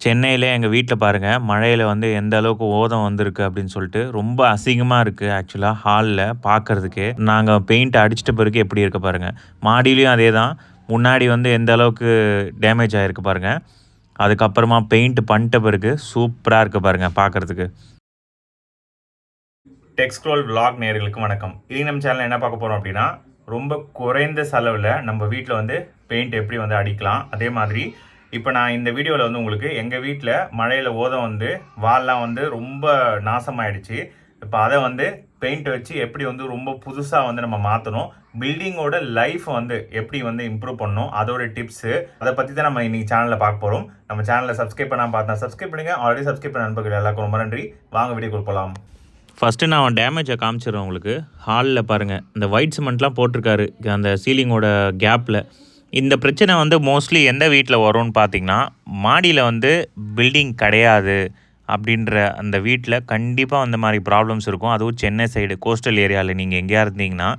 சென்னையில் எங்கள் வீட்டில் பாருங்கள் மழையில் வந்து எந்த அளவுக்கு ஓதம் வந்திருக்கு அப்படின்னு சொல்லிட்டு ரொம்ப அசிங்கமாக இருக்குது ஆக்சுவலாக ஹாலில் பார்க்குறதுக்கு நாங்கள் பெயிண்ட் அடிச்சிட்ட பிறகு எப்படி இருக்க பாருங்கள் மாடியிலையும் அதே தான் முன்னாடி வந்து எந்த அளவுக்கு டேமேஜ் ஆகிருக்கு பாருங்கள் அதுக்கப்புறமா பெயிண்ட் பண்ணிட்ட பிறகு சூப்பராக இருக்குது பாருங்கள் பார்க்குறதுக்கு டெக்ஸ்க்ரோல் vlog நேர்களுக்கு வணக்கம். இது நம்ம சேனல் என்ன பார்க்க போகிறோம் அப்படின்னா ரொம்ப குறைந்த செலவில் நம்ம வீட்டில் வந்து பெயிண்ட் எப்படி வந்து அடிக்கலாம் அதே மாதிரி இப்போ நான் இந்த வீடியோவில் வந்து உங்களுக்கு எங்கள் வீட்டில் மழையில் ஓதம் வந்து வால்லாம் வந்து ரொம்ப நாசமாயிடுச்சு. இப்போ அதை வந்து பெயிண்ட் வச்சு எப்படி வந்து ரொம்ப புதுசாக வந்து நம்ம மாற்றணும் பில்டிங்கோட லைஃப் வந்து எப்படி வந்து இம்ப்ரூவ் பண்ணணும். அதோட டிப்ஸு அதை பற்றி தான் நம்ம இன்றைக்கி சேனலில் பார்க்க போகிறோம் நம்ம சேனலில் சப்ஸ்கிரைப் பண்ணாமல் பார்த்தா சப்ஸ்கிரைப் பண்ணுங்கள் ஆல்ரெடி சப்ஸ்கிரைப் பண்ண நண்பர்கள் எல்லாருக்கும் ரொம்ப நன்றி. வாங்க வீடியோ போகலாம் ஃபஸ்ட்டு நான் அவன் டேமேஜை காமிச்சிடுறேன் உங்களுக்கு. ஹாலில் பாருங்கள் இந்த ஒயிட் சிமெண்ட்லாம் போட்டிருக்காரு. அந்த சீலிங்கோட கேப்பில் இந்த பிரச்சனை வந்து மோஸ்ட்லி எந்த வீட்டில் வரும்னு பார்த்தீங்கன்னா மாடியில் வந்து பில்டிங் கிடையாது அப்படின்ற அந்த வீட்டில் கண்டிப்பாக அந்த மாதிரி ப்ராப்ளம்ஸ் இருக்கும். அதுவும் சென்னை சைடு கோஸ்டல் ஏரியாவில் நீங்கள் எங்கேயா இருந்தீங்கன்னா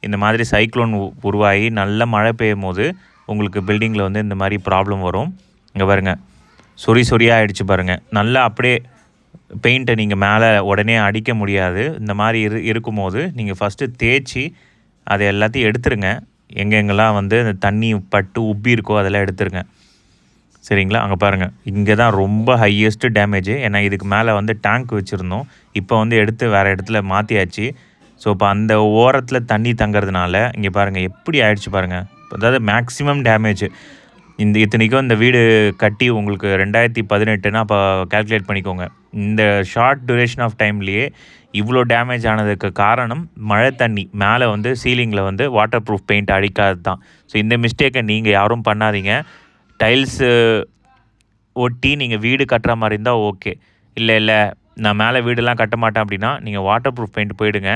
இந்த மாதிரி சைக்ளோன் உ- உருவாகி நல்ல மழை பெய்யும் போது உங்களுக்கு பில்டிங்கில் வந்து இந்த மாதிரி ப்ராப்ளம் வரும். இங்கே பாருங்க. சொறி சொறியாக ஆகிடுச்சு பாருங்கள் நல்லா அப்படியே பெயிண்ட்டை நீங்கள் மேலே உடனே அடிக்க முடியாது. இந்த மாதிரி இரு இருக்கும்போது நீங்கள் ஃபஸ்ட்டு தேய்ச்சி அதை எல்லாத்தையும் எடுத்துருங்க. எங்கெங்கெல்லாம் வந்து அந்த தண்ணி பட்டு உப்பி இருக்கோ அதெல்லாம் எடுத்துருங்க. சரிங்களா? அங்கே பாருங்கள் இங்கே தான் ரொம்ப ஹையஸ்ட்டு டேமேஜ் ஏன்னா இதுக்கு மேலே வந்து டேங்க் வச்சுருந்தோம். இப்போ வந்து எடுத்து வேறு இடத்துல மாற்றியாச்சு ஸோ இப்போ அந்த ஓரத்தில் தண்ணி தங்கிறதுனால இங்கே பாருங்கள் எப்படி ஆயிடுச்சு பாருங்கள் அதாவது மேக்ஸிமம் டேமேஜ் இந்த இத்தனைக்கும் இந்த வீடு கட்டி உங்களுக்கு ரெண்டாயிரத்தி பதினெட்டுனா அப்போ கால்குலேட் பண்ணிக்கோங்க. இந்த ஷார்ட் duration ஆஃப் டைம்லேயே இவ்வளோ டேமேஜ் ஆனதுக்கு காரணம் மழை தண்ணி. மேலே வந்து சீலிங்கில் வந்து வாட்டர் ப்ரூஃப் பெயிண்ட் அடிக்காது தான் ஸோ இந்த மிஸ்டேக்கை நீங்கள் யாரும் பண்ணாதீங்க. டைல்ஸு ஒட்டி நீங்கள் வீடு கட்டுற மாதிரி இருந்தால் ஓகே இல்லை இல்லை நான் மேலே வீடெல்லாம் கட்ட மாட்டேன் அப்படின்னா நீங்கள் வாட்டர் ப்ரூஃப் பெயிண்ட் போயிடுங்க.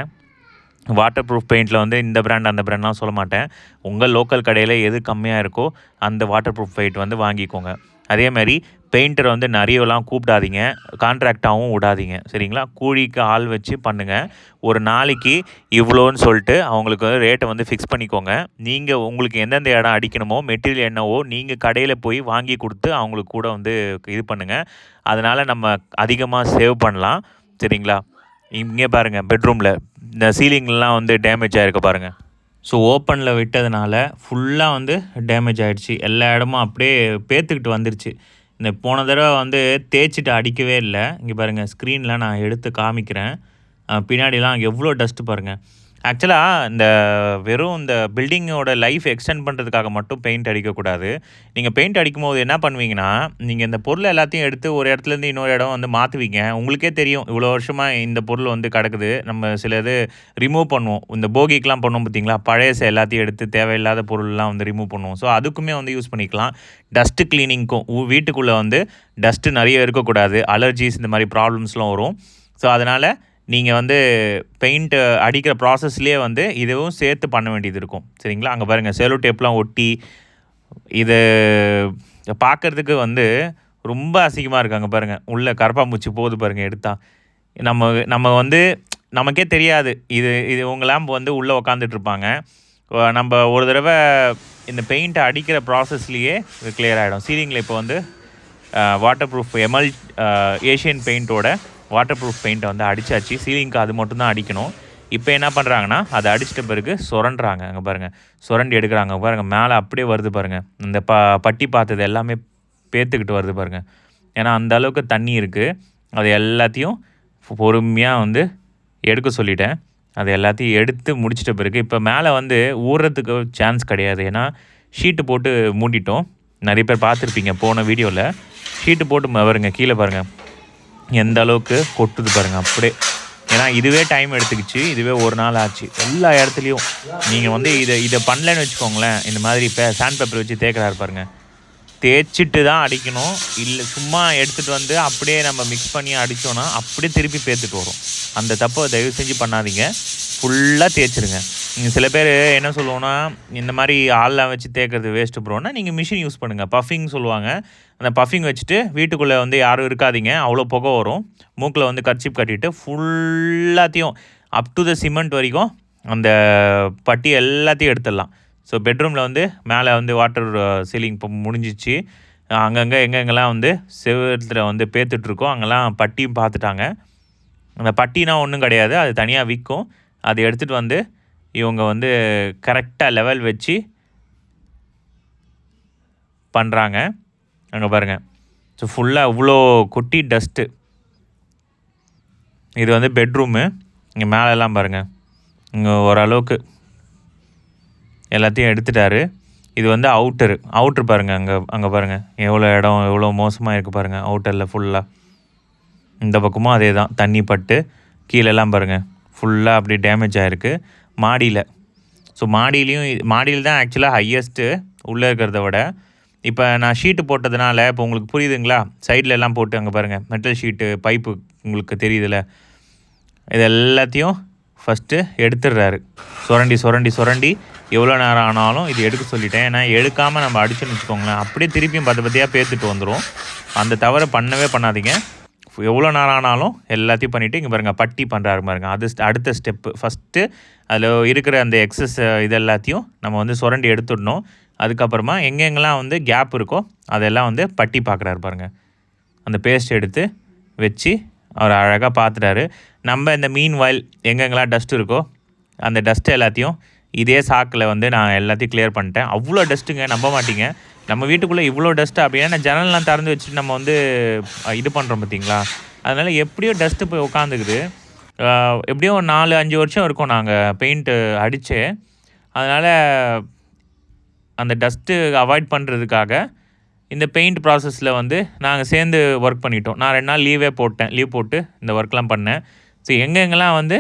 வாட்டர் ப்ரூஃப் பெயிண்டில் வந்து இந்த பிராண்ட் அந்த பிராண்ட்லாம் சொல்ல மாட்டேன். உங்கள் லோக்கல் கடையில் எது கம்மியாக இருக்கோ அந்த வாட்டர் ப்ரூஃப் பெயிண்ட் வந்து வாங்கிக்கோங்க. அதே மாதிரி பெயிண்டரை வந்து நிறையலாம் கூப்பிடாதீங்க. கான்ட்ராக்டாகவும் விடாதீங்க. சரிங்களா? கூலிக்கு ஆள் வச்சு பண்ணுங்கள் ஒரு நாளைக்கு இவ்வளோன்னு சொல்லிட்டு அவங்களுக்கு வந்து ரேட்டை வந்து ஃபிக்ஸ் பண்ணிக்கோங்க. நீங்கள் உங்களுக்கு எந்தெந்த இடம் அடிக்கணுமோ மெட்டீரியல் என்னவோ நீங்கள் கடையில் போய் வாங்கி கொடுத்து அவங்களுக்கு கூட வந்து இது பண்ணுங்கள் அதனால் நம்ம அதிகமாக சேவ் பண்ணலாம். சரிங்களா? இங்கே பாருங்கள் பெட்ரூமில் இந்த சீலிங்லாம் வந்து டேமேஜ் ஆகிருக்க பாருங்கள் ஸோ ஓப்பனில் விட்டதுனால ஃபுல்லாக வந்து டேமேஜ் ஆகிடுச்சு எல்லா இடமும் அப்படியே பேத்துக்கிட்டு வந்துருச்சு. இந்த போன தடவை வந்து தேய்ச்சிட்டு அடிக்கவே இல்லை. இங்கே பாருங்கள் ஸ்க்ரீனில் நான் எடுத்து காமிக்கிறேன். பின்னாடிலாம் எவ்வளோ டஸ்ட்டு பாருங்கள் ஆக்சுவலாக இந்த வெறும் இந்த பில்டிங்கோட லைஃப் எக்ஸ்டெண்ட் பண்ணுறதுக்காக மட்டும் பெயிண்ட் அடிக்கக்கூடாது. நீங்கள் பெயிண்ட் அடிக்கும்போது என்ன பண்ணுவீங்கன்னா நீங்கள் இந்த பொருள் எல்லாத்தையும் எடுத்து ஒரு இடத்துலேருந்து இன்னொரு இடம் வந்து மாற்றுவீங்க உங்களுக்கே தெரியும் இவ்வளோ வருஷமாக இந்த பொருள் வந்து கிடக்குது. நம்ம சில இது ரிமூவ் பண்ணுவோம். இந்த போகிக்கெலாம் பண்ணுவோம் பார்த்தீங்களா? பழைய எல்லாத்தையும் எடுத்து தேவையில்லாத பொருள்லாம் வந்து ரிமூவ் பண்ணுவோம். ஸோ அதுக்குமே வந்து யூஸ் பண்ணிக்கலாம். டஸ்ட்டு க்ளீனிங்க்கும் வீட்டுக்குள்ளே வந்து டஸ்ட்டு நிறைய இருக்கக்கூடாது. அலர்ஜிஸ் இந்த மாதிரி ப்ராப்ளம்ஸ்லாம் வரும். ஸோ அதனால் நீங்கள் வந்து பெயிண்ட் அடிக்கிற ப்ராசஸ்லேயே வந்து இதுவும் சேர்த்து பண்ண வேண்டியது இருக்கும். சரிங்களா? அங்கே பாருங்கள் செலோ டேப்லாம் ஒட்டி இது பார்க்கறதுக்கு வந்து ரொம்ப அசிங்கமாக இருக்குது அங்கே பாருங்கள் உள்ளே கரப்பாம்பூச்சி போகுது பாருங்கள் எடுத்தால் நம்ம நம்ம வந்து நமக்கே தெரியாது. இது இது உங்கள் லேம்ப் வந்து உள்ளே உக்காந்துட்ருப்பாங்க நம்ம ஒரு தடவை இந்த பெயிண்ட்டை அடிக்கிற ப்ராசஸ்லேயே இது ஆகிடும் சீலிங்கில் இப்போ வந்து வாட்டர் ப்ரூஃப் எமல் ஏஷியன் பெயிண்ட்டோட வாட்டர் ப்ரூஃப் பெயிண்ட்டை வந்து அடிச்சாச்சு. சீலிங்க்கு அது மட்டும் தான் அடிக்கணும். இப்போ என்ன பண்ணுறாங்கன்னா அதை அடிச்சிட்ட பிறகு சுரண்டுறாங்க. அங்கே பாருங்கள் சுரண்டி எடுக்கிறாங்க. பாருங்கள் மேலே அப்படியே வருது பாருங்கள் இந்த ப பட்டி பார்த்தது எல்லாமே பேத்துக்கிட்டு வருது பாருங்கள் ஏன்னா அந்த அளவுக்கு தண்ணி இருக்குது அது எல்லாத்தையும் பொறுமையாக வந்து எடுக்க சொல்லிட்டேன். அது எல்லாத்தையும் எடுத்து முடிச்சிட்ட பிறகு இப்போ மேலே வந்து ஊறுறதுக்கு சான்ஸ் கிடையாது. ஏன்னா ஷீட்டு போட்டு மூடிட்டோம். நிறைய பேர் பார்த்துருப்பீங்க போன வீடியோவில் ஷீட்டு போட்டு வருங்க பாருங்க கீழே பாருங்கள் எந்த அளவுக்கு கொட்டுது பாருங்கள் அப்படியே. ஏன்னா இதுவே டைம் எடுத்துக்கிச்சு இதுவே ஒரு நாள் ஆச்சு. எல்லா இடத்துலையும் நீங்கள் வந்து இதை இதை பண்ணலன்னு வச்சுக்கோங்களேன் இந்த மாதிரி இப்போ சாண்ட் பேப்பர் வச்சு தேய்க்கிறாரு பாருங்க. தேய்ச்சிட்டு தான் அடிக்கணும். இல்லை சும்மா எடுத்துகிட்டு வந்து அப்படியே நம்ம மிக்ஸ் பண்ணி அடித்தோன்னா அப்படியே திருப்பி பேத்துட்டு வரும். அந்த தப்பை தயவு செஞ்சு பண்ணாதீங்க. ஃபுல்லாக தேய்ச்சிருங்க. சில பேர் என்ன சொல்லுவோன்னா இந்த மாதிரி ஆள்லாம் வச்சு தேக்கிறது வேஸ்ட்டு ப்ரோன்னா நீங்கள் மிஷின் யூஸ் பண்ணுங்கள் பஃபிங் சொல்லுவாங்க. அந்த பஃபிங் வச்சுட்டு வீட்டுக்குள்ளே வந்து யாரும் இருக்காதீங்க. அவ்வளோ புகை வரும். மூக்கில் வந்து கர்ச்சிப் கட்டிட்டு ஃபுல்லாத்தையும் அப் டு த சிமெண்ட் வரைக்கும் அந்த பட்டி எல்லாத்தையும் எடுத்துடலாம். ஸோ பெட்ரூமில் வந்து மேலே வந்து வாட்டர் சீலிங் இப்போ முடிஞ்சிச்சு. அங்கங்கே எங்கெங்கெல்லாம் வந்து செவத்தில் வந்து பேத்துட்ருக்கோ அங்கெல்லாம் பட்டியும் பார்த்துட்டாங்க அந்த பட்டினா ஒன்றும் கிடையாது. அது தனியாக விற்கும் அதை எடுத்துகிட்டு வந்து இவங்க வந்து கரெக்டாக லெவல் வச்சு பண்ணுறாங்க அங்கே பாருங்கள் ஸோ ஃபுல்லாக இவ்வளோ குட்டி டஸ்ட்டு இது வந்து பெட்ரூமு இங்கே மேலெல்லாம் பாருங்கள் இங்கே ஓரளவுக்கு எல்லாத்தையும் எடுத்துட்டாரு. இது வந்து அவுட்டரு அவுட்ரு பாருங்கள் அங்கே அங்கே பாருங்கள் எவ்வளோ இடம் எவ்வளோ மோசமாக இருக்குது பாருங்கள் அவுட்டரில் ஃபுல்லாக இந்த பக்கமும் அதே தான் தண்ணி பட்டு கீழெல்லாம் பாருங்கள் ஃபுல்லாக அப்படி டேமேஜ் ஆகிருக்கு மாடியில். ஸோ மாடியிலையும் மாடியில் தான் ஆக்சுவலாக ஹையஸ்ட்டு உள்ளே இருக்கிறத விட இப்போ நான் ஷீட்டு போட்டதுனால இப்போ உங்களுக்கு புரியுதுங்களா? சைடில் எல்லாம் போட்டு அங்கே பாருங்கள் மெட்டல் ஷீட்டு பைப்பு உங்களுக்கு தெரியுதுல்ல இது எல்லாத்தையும் ஃபஸ்ட்டு எடுத்துடுறாரு. சுரண்டி சுரண்டி சுரண்டி. எவ்வளோ நேரம் ஆனாலும் இது எடுக்க சொல்லிட்டேன். ஏன்னா எடுக்காமல் நம்ம அடிச்சுன்னு வச்சுக்கோங்களேன். அப்படியே திருப்பியும் பார்த்து பற்றியாக பேத்துட்டு வந்துடும் அந்த தவறை பண்ணவே பண்ணாதீங்க. எவ்வளோ நேரம் ஆனாலும் எல்லாத்தையும் பண்ணிவிட்டு இங்கே பாருங்கள் பட்டி பண்ணுறாரு பாருங்க. அது அடுத்த ஸ்டெப்பு ஃபஸ்ட்டு அதில் இருக்கிற அந்த எக்ஸஸ் இது எல்லாத்தையும் நம்ம வந்து சுரண்டி எடுத்துடணும். அதுக்கப்புறமா எங்கெங்கெல்லாம் வந்து கேப் இருக்கோ அதெல்லாம் வந்து பட்டி பார்க்குறாரு பாருங்கள் அந்த பேஸ்ட் எடுத்து வச்சு அவர் அழகாக பார்த்துட்டாரு நம்ம இந்த மீன் வயல் எங்கெங்கெல்லாம் டஸ்ட் இருக்கோ அந்த டஸ்ட் எல்லாத்தையும் இதே சாக்கில் வந்து நான் எல்லாத்தையும் கிளியர் பண்ணிட்டேன். அவ்வளோ டஸ்ட்டுங்க நம்ப மாட்டீங்க. நம்ம வீட்டுக்குள்ளே இவ்வளோ டஸ்ட்டு அப்படின்னா நான் ஜன்னல்லாம் திறந்து வச்சுட்டு நம்ம வந்து இது பண்ணுறோம் பார்த்தீங்களா அதனால் எப்படியோ டஸ்ட்டு போய் உட்காந்துக்குது எப்படியோ ஒரு நாலு அஞ்சு வருஷம் இருக்கும் நாங்கள் பெயிண்ட்டு அடித்து அதனால் அந்த டஸ்ட்டு அவாய்ட் பண்ணுறதுக்காக இந்த பெயிண்ட் ப்ராசஸில் வந்து நாங்கள் சேர்ந்து ஒர்க் பண்ணிட்டோம். நான் ரெண்டு நாள் லீவே போட்டேன். லீவ் போட்டு இந்த ஒர்க்லாம் பண்ணேன். ஸோ எங்கெங்கெல்லாம் வந்து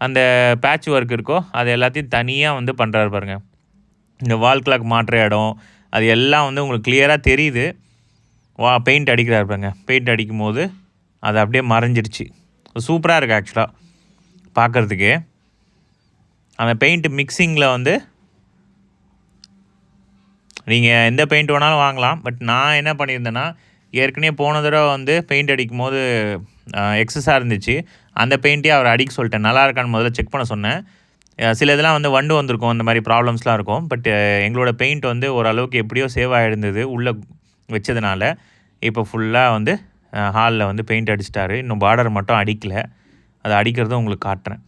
அந்த பேட்ச் ஒர்க் இருக்கோ அது எல்லாத்தையும் தனியாக வந்து பண்ணுறாரு பாருங்க. இந்த வால் கிளாக் மாற்ற இடம் அது எல்லாம் வந்து உங்களுக்கு கிளியராக தெரியுது. வா பெயிண்ட் அடிக்கிறார் பாருங்க. பெயிண்ட் அடிக்கும் போது அது அப்படியே மறைஞ்சிருச்சு. சூப்பராக இருக்குது ஆக்சுவலாக பார்க்குறதுக்கு அந்த பெயிண்ட் மிக்சிங்கில் வந்து நீங்கள் எந்த பெயிண்ட் வேணாலும் வாங்கலாம். பட் நான் என்ன பண்ணியிருந்தேன்னா ஏற்கனவே போன தடவை வந்து பெயிண்ட் அடிக்கும் போது எக்ஸஸாக இருந்துச்சு. அந்த பெயிண்ட்டே அவர் அடிக்க சொல்லிட்டேன். நல்லா இருக்கான்னு முதல்ல செக் பண்ண சொன்னேன். சில இதெல்லாம் வந்து வண்டு வந்திருக்கும் இந்த மாதிரி ப்ராப்ளம்ஸ்லாம் இருக்கும். பட் எங்களோட பெயிண்ட் வந்து ஓரளவுக்கு எப்படியோ சேவ் ஆகிருந்தது உள்ளே வச்சதுனால இப்போ ஃபுல்லாக வந்து ஹாலில் வந்து பெயிண்ட் அடிச்சிட்டாரு. இன்னும் பார்டர் மட்டும் அடிக்கலை. அதை அடிக்கிறதும் உங்களுக்கு காட்டுறேன்.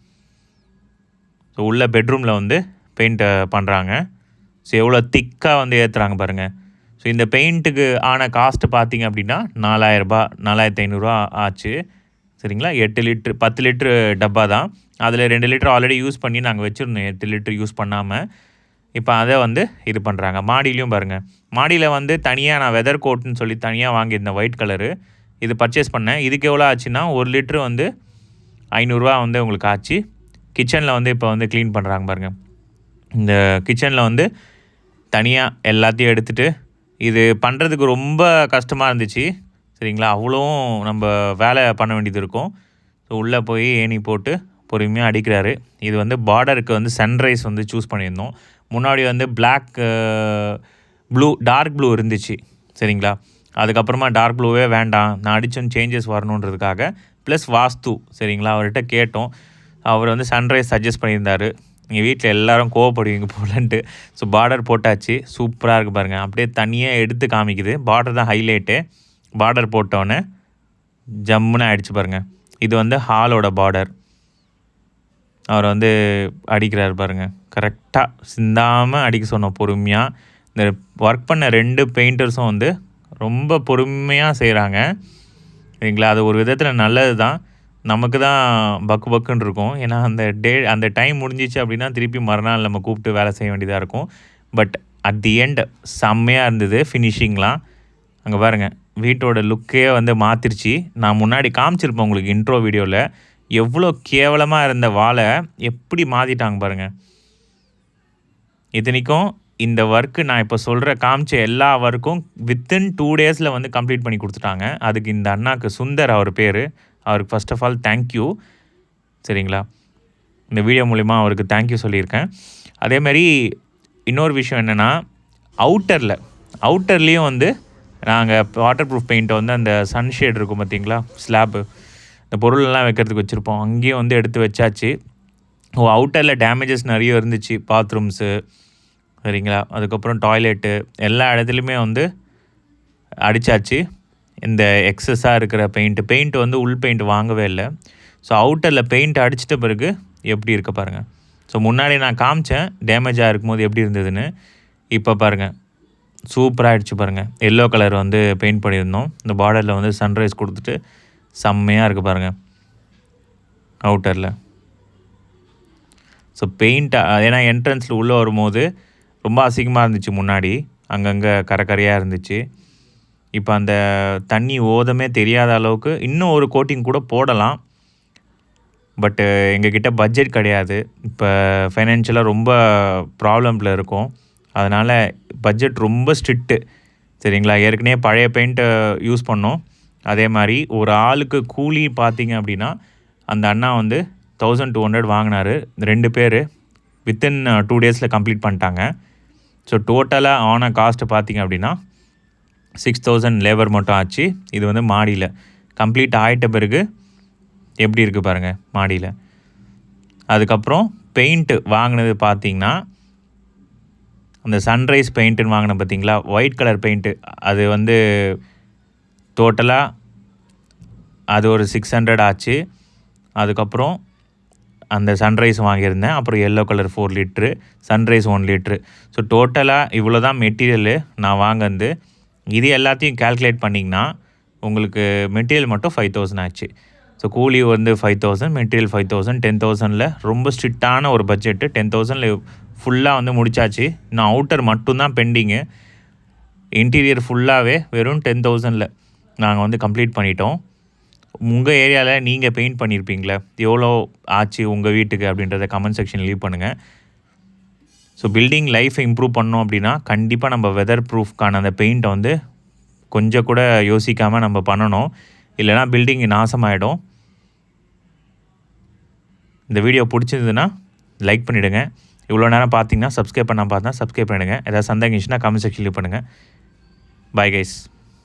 ஸோ உள்ள பெட்ரூமில் வந்து பெயிண்ட்டை பண்ணுறாங்க ஸோ எவ்வளோ திக்காக வந்து ஏற்றுறாங்க பாருங்கள் ஸோ இந்த பெயிண்ட்டுக்கு ஆன காஸ்ட்டு பார்த்தீங்க அப்படின்னா நாலாயிரரூபா நாலாயிரத்தி ஐநூறுரூவா ஆச்சு. சரிங்களா? எட்டு லிட்ரு பத்து லிட்ரு டப்பா தான். அதில் ரெண்டு லிட்டர் ஆல்ரெடி யூஸ் பண்ணி நாங்கள் வச்சுருந்தோம். எட்டு லிட்ரு யூஸ் பண்ணாமல் இப்போ அதை வந்து இது பண்ணுறாங்க மாடியிலையும் பாருங்கள் மாடியில் வந்து தனியாக நான் வெதர் கோட்னு சொல்லி தனியாக வாங்கியிருந்தேன். ஒயிட் கலரு இது பர்ச்சேஸ் பண்ணேன். இதுக்கு எவ்வளோ ஆச்சுன்னா ஒரு லிட்ரு வந்து ஐநூறுரூவா வந்து உங்களுக்கு ஆச்சு. கிச்சனில் வந்து இப்போ வந்து க்ளீன் பண்ணுறாங்க பாருங்கள் இந்த கிச்சனில் வந்து தனியாக எல்லாத்தையும் எடுத்துகிட்டு இது பண்ணுறதுக்கு ரொம்ப கஷ்டமாக இருந்துச்சு. சரிங்களா? அவ்வளோவும் நம்ம வேலை பண்ண வேண்டியது இருக்கும். ஸோ உள்ளே போய் ஏணி போட்டு பொறுமையாக அடிக்கிறாரு. இது வந்து பார்டருக்கு வந்து சன்ரைஸ் வந்து சூஸ் பண்ணியிருந்தோம். முன்னாடி வந்து பிளாக் ப்ளூ டார்க் ப்ளூ இருந்துச்சு. சரிங்களா? அதுக்கப்புறமா டார்க் ப்ளூவே வேண்டாம். நான் அடித்தோம் சேஞ்சஸ் வரணுன்றதுக்காக ப்ளஸ் வாஸ்து. சரிங்களா? அவர்கிட்ட கேட்டோம். அவர் வந்து சன்ரைஸ் சஜஸ்ட் பண்ணியிருந்தாரு. எங்கள் வீட்டில் எல்லாரும் கோவப்படுவீங்க போலன்ட்டு. ஸோ பார்டர் போட்டாச்சு. சூப்பராக இருக்குது பாருங்கள் அப்படியே தனியாக எடுத்து காமிக்குது. பார்டர் தான் ஹைலைட்டு பார்டர் போட்டோன்னே ஜம்முன்னு ஆயிடுச்சு பாருங்கள் இது வந்து ஹாலோட பார்டர் அவர் வந்து அடிக்கிறார் பாருங்க. கரெக்டாக சிந்தாமல் அடிக்க சொன்னோம் பொறுமையாக இந்த ஒர்க் பண்ண ரெண்டு பெயிண்டர்ஸும் வந்து ரொம்ப பொறுமையாக செய்கிறாங்க சரிங்களா? அது ஒரு விதத்தில் நல்லது தான் நமக்கு தான் பக்கு பக்குன்னு இருக்கும். ஏன்னா அந்த டே அந்த டைம் முடிஞ்சிச்சு அப்படின்னா திருப்பி மறுநாள் நம்ம கூப்பிட்டு வேலை செய்ய வேண்டியதாக இருக்கும். பட் அட் தி எண்ட் செம்மையாக இருந்தது ஃபினிஷிங்லாம் அங்கே பாருங்கள் வீட்டோட லுக்கே வந்து மாற்றிருச்சு நான் முன்னாடி காமிச்சிருப்பேன் உங்களுக்கு இன்ட்ரோ வீடியோவில் எவ்வளோ கேவலமாக இருந்த வாழை எப்படி மாற்றிட்டாங்க பாருங்கள் இத்தனைக்கும் இந்த ஒர்க்கு நான் இப்போ சொல்கிற காமிச்ச எல்லா ஒர்க்கும் வித்தின் டூ டேஸில் வந்து கம்ப்ளீட் பண்ணி கொடுத்துட்டாங்க. அதுக்கு இந்த அண்ணாக்கு சுந்தர் அவர் பேர். அவருக்கு ஃபஸ்ட் ஆஃப் ஆல் தேங்க்யூ சரிங்களா? இந்த வீடியோ மூலிமா அவருக்கு தேங்க்யூ சொல்லியிருக்கேன். அதேமாரி இன்னொரு விஷயம் என்னென்னா அவுட்டரில் அவுட்டர்லேயும் வந்து நாங்கள் வாட்டர் ப்ரூஃப் பெயிண்ட்டை வந்து அந்த சன்ஷேட் இருக்கும் பார்த்தீங்களா ஸ்லாப்பு இந்த பொருளெல்லாம் வைக்கிறதுக்கு வச்சுருப்போம். அங்கேயும் வந்து எடுத்து வச்சாச்சு. ஓ அவுட்டரில் டேமேஜஸ் நிறைய இருந்துச்சு. பாத்ரூம்ஸு சரிங்களா? அதுக்கப்புறம் டாய்லெட்டு எல்லா இடத்துலையுமே வந்து அடித்தாச்சு இந்த எக்ஸஸாக இருக்கிற பெயிண்ட்டு பெயிண்ட் வந்து உள் பெயிண்ட் வாங்கவே இல்லை. ஸோ அவுட்டரில் பெயிண்ட் அடிச்சிட்ட பிறகு எப்படி இருக்க பாருங்கள் ஸோ முன்னாடி நான் காமிச்சேன் டேமேஜாக இருக்கும்போது எப்படி இருந்ததுன்னு. இப்போ பாருங்கள் சூப்பராக ஆயிடுச்சு பாருங்கள் எல்லோ கலர் வந்து பெயிண்ட் பண்ணியிருந்தோம். இந்த பார்டரில் வந்து சன்ரைஸ் கொடுத்துட்டு செம்மையாக இருக்குது பாருங்கள் அவுட்டரில் ஸோ பெயிண்ட்டாக ஏன்னா என்ட்ரன்ஸில் உள்ளே வரும்போது ரொம்ப அசிங்கமாக இருந்துச்சு முன்னாடி. அங்கங்கே கரையாக இருந்துச்சு. இப்போ அந்த தண்ணி ஓதமே தெரியாத அளவுக்கு இன்னும் ஒரு கோட்டிங் கூட போடலாம். பட்டு எங்ககிட்ட பட்ஜெட் கிடையாது. இப்போ ஃபைனான்ஷியலாக ரொம்ப ப்ராப்ளமில் இருக்கும். அதனால் பட்ஜெட் ரொம்ப ஸ்ட்ரிக்ட்டு சரிங்களா? ஏற்கனவே பழைய பெயிண்ட்டை யூஸ் பண்ணோம். அதே மாதிரி ஒரு ஆளுக்கு கூலி பார்த்தீங்க அப்படின்னா அந்த அண்ணா வந்து தௌசண்ட் டூ ஹண்ட்ரட் வாங்கினார். ரெண்டு பேர் வித்தின் டூ டேஸில் கம்ப்ளீட் பண்ணிட்டாங்க. ஸோ டோட்டலாக ஆன காஸ்ட்டு பார்த்தீங்க அப்படின்னா சிக்ஸ் தௌசண்ட் லேபர் மட்டும் ஆச்சு. இது வந்து மாடியில். கம்ப்ளீட் ஆகிட்ட பிறகு எப்படி இருக்குது பாருங்கள் மாடியில். அதுக்கப்புறம் பெயிண்ட்டு வாங்கினது பார்த்தீங்கன்னா அந்த சன்ரைஸ் பெயிண்ட்டுன்னு வாங்கின பார்த்தீங்களா? ஒயிட் கலர் பெயிண்ட்டு அது வந்து டோட்டலாக அது ஒரு சிக்ஸ் ஹண்ட்ரட் ஆச்சு. அதுக்கப்புறம் அந்த சன்ரைஸ் வாங்கியிருந்தேன். அப்புறம் yellow colour four litre Sunrise one litre so டோட்டலாக இவ்வளோ தான் மெட்டீரியலு நான் வாங்கினது. இது எல்லாத்தையும் கால்குலேட் பண்ணிங்கன்னா உங்களுக்கு மெட்டீரியல் மட்டும் ஃபைவ் தௌசண்ட் ஆச்சு. ஸோ கூலி வந்து five thousand material five thousand ten தௌசண்டில் ரொம்ப ஸ்ட்ரிக்டான ஒரு பட்ஜெட்டு டென் தௌசண்டில் ஃபுல்லாக வந்து முடிச்சாச்சு. இன்னும் அவுட்டர் மட்டும்தான் பெண்டிங்கு இன்டீரியர் ஃபுல்லாகவே வெறும் டென் தௌசண்டில் நாங்கள் வந்து கம்ப்ளீட் பண்ணிட்டோம். உங்கள் ஏரியாவில் நீங்கள் பெயிண்ட் பண்ணியிருப்பீங்களே எவ்வளோ ஆச்சு உங்கள் வீட்டுக்கு அப்படின்றத கமெண்ட் செக்ஷன் லீவ் பண்ணுங்கள் ஸோ பில்டிங் லைஃப்பை இம்ப்ரூவ் பண்ணோம் அப்படின்னா கண்டிப்பாக நம்ம வெதர் ப்ரூஃப்க்கான அந்த பெயிண்ட்டை வந்து கொஞ்சம் கூட யோசிக்காமல் நம்ம பண்ணணும். இல்லைனா பில்டிங் நாசமாயிடும். இந்த வீடியோ பிடிச்சிருந்ததுன்னா லைக் பண்ணிவிடுங்க இவ்வளோ நேரம் பார்த்தீங்கன்னா சப்ஸ்கிரைப் பண்ணால் பார்த்தா சப்ஸ்கிரைப் பண்ணிடுங்க. ஏதாவது சந்தேகம் இருந்துச்சுன்னா கமெண்ட் செக்ஷன் பண்ணுங்கள் பாய் கைஸ்